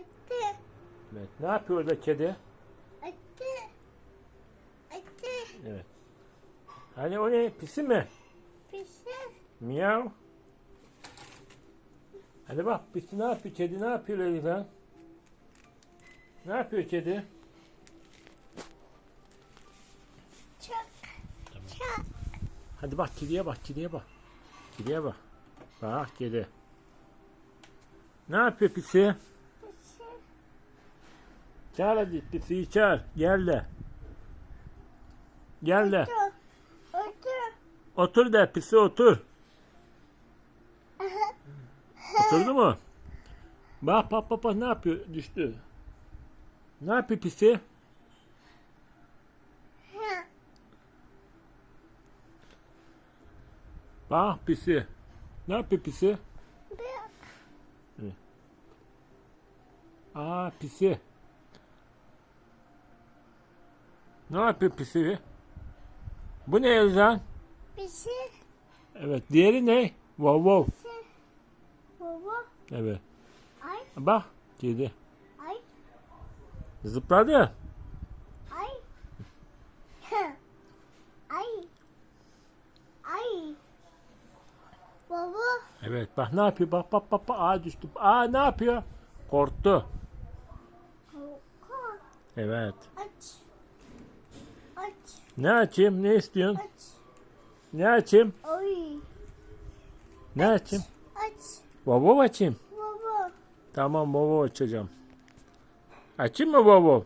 Attı. Evet. Ne yapıyor orada kedi? Attı. Attı. Evet. Hani o ne? Pisi mi? Pişir. Miyav. Hadi bak pisi ne yapıyor? Kedi ne yapıyor Elif'e? Ne yapıyor kedi? Çok. Çok. Hadi bak kediye bak kediye bak. Kediye bak. Bak kedi. Ne yapıyor pisi? Çağır hadi pisiyi çağır. Gel de. Gel de. Otur. Otur. Otur de pisi otur. Oturdu mu? Bak bak bak bak ne yapıyor? Düştü. Ne yapıyor pisi? Bak pisi. Ne yapıyor pisi? Aa pisi. Ne yapıyor pisi? Bu ne Elzan? Pişir. Evet. Diğeri ne? Wow wow. Pişir. Baba. Evet. Ay. Bak kedi. Ay. Zıpladı. Ay. Ay. Ay. Baba. Evet bak ne yapıyor? Bak bak bak. bak. Aa düştü. Aa ne yapıyor? Korktu. Kork. Evet. Aç. Aç. Ne açayım? Ne istiyorsun? Aç. Ne açayım? Ay. Ne açayım? Aç. Wow wow açayım. Baba. Tamam wow wow açacağım. Açayım mı wow wow?